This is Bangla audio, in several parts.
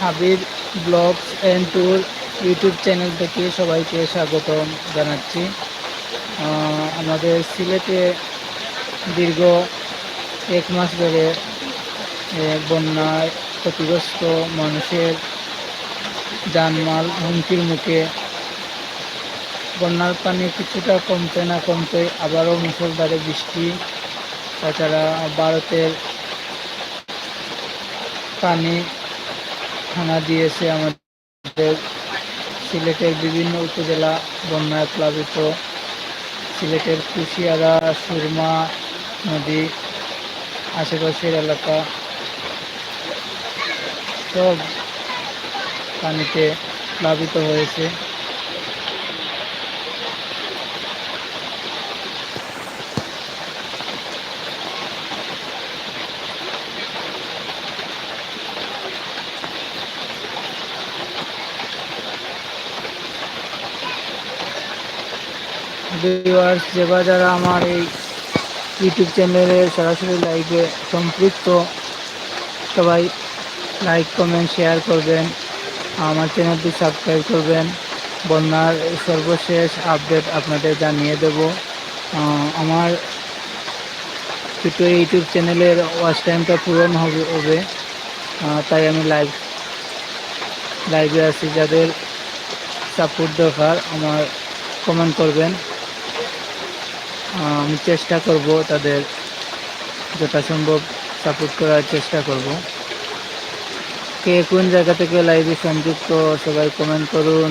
Habib blogs and tour YouTube channel থেকে সবাইকে স্বাগতম জানাচ্ছি। আমাদের সিলেটে দীর্ঘ এক মাস ধরে বন্যায় ক্ষতিগ্রস্ত মানুষের জানমাল হুমকির মুখে বন্যার পানি কিছুটা কমতে না কমতে আবারও মুসলধারে বৃষ্টি। তাছাড়া ভারতের পানি হানা দিয়েছে আমাদের সিলেটের বিভিন্ন উপজেলা বন্যায় প্লাবিত। সিলেটের কুশিয়ারা, সুরমা নদী, আশেপাশের এলাকা। সব পানিতে প্লাবিত হয়েছে। ভিউয়ার্স যেবা যারা আমার এই ইউটিউব চ্যানেলে সরাসরি লাইভে সম্পৃক্ত, সবাই লাইক কমেন্ট শেয়ার করবেন, আমার চ্যানেলটি সাবস্ক্রাইব করবেন। বন্যার সর্বশেষ আপডেট আপনাদের জানিয়ে দেব। আমার ছোটো ইউটিউব চ্যানেলের ওয়াচ টাইমটা পূরণ হবে হবে। তাই আমি লাইভ লাইভে আছি। যাদের সাপোর্ট দরকার, আমার কমেন্ট করবেন। আমি চেষ্টা করব তাদের যথাসম্ভব সাপোর্ট করার চেষ্টা করব। কে কোন জায়গা থেকে লাইভে সংযুক্ত সবাই কমেন্ট করুন।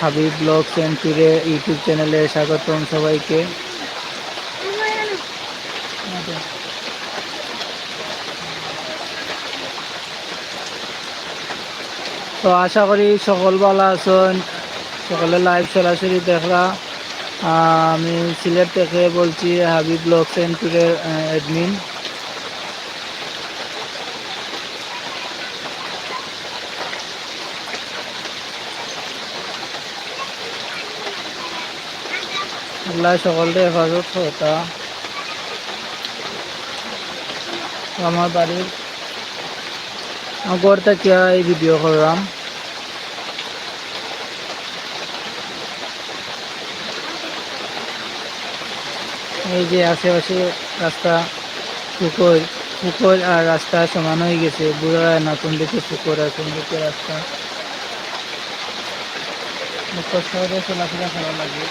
হাবিব ব্লগ সেন্টুরে ইউটিউব চ্যানেলে স্বাগতম সবাইকে। তো আশা করি সকল ভালো আছেন সকলে লাইভ সরাসরি আহ, আমি সিলেট থেকে বলছি, হাবিব ব্লগ সেন্টুরের অ্যাডমিন আল্লাহ সকলকে হেফাজত হতা আমার বাড়ির আগর থেকে এই ভিডিও করলাম। এই যে আশেপাশে রাস্তা, পুকুর পুকুর আর রাস্তা সমান হয়ে গেছে। বুড়া নতুন দিকে পুকুর, আর কোন দিকে রাস্তা। কষ্ট চলাফেরা করা লাগে।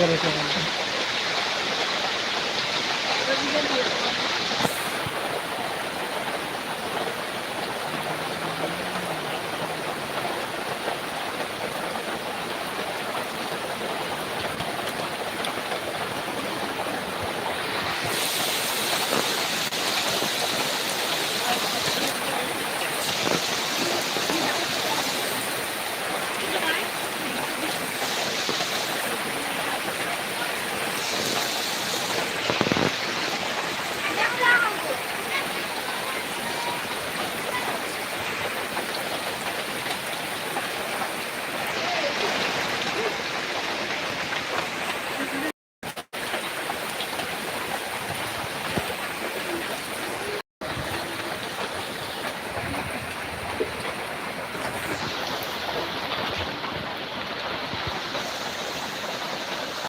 করে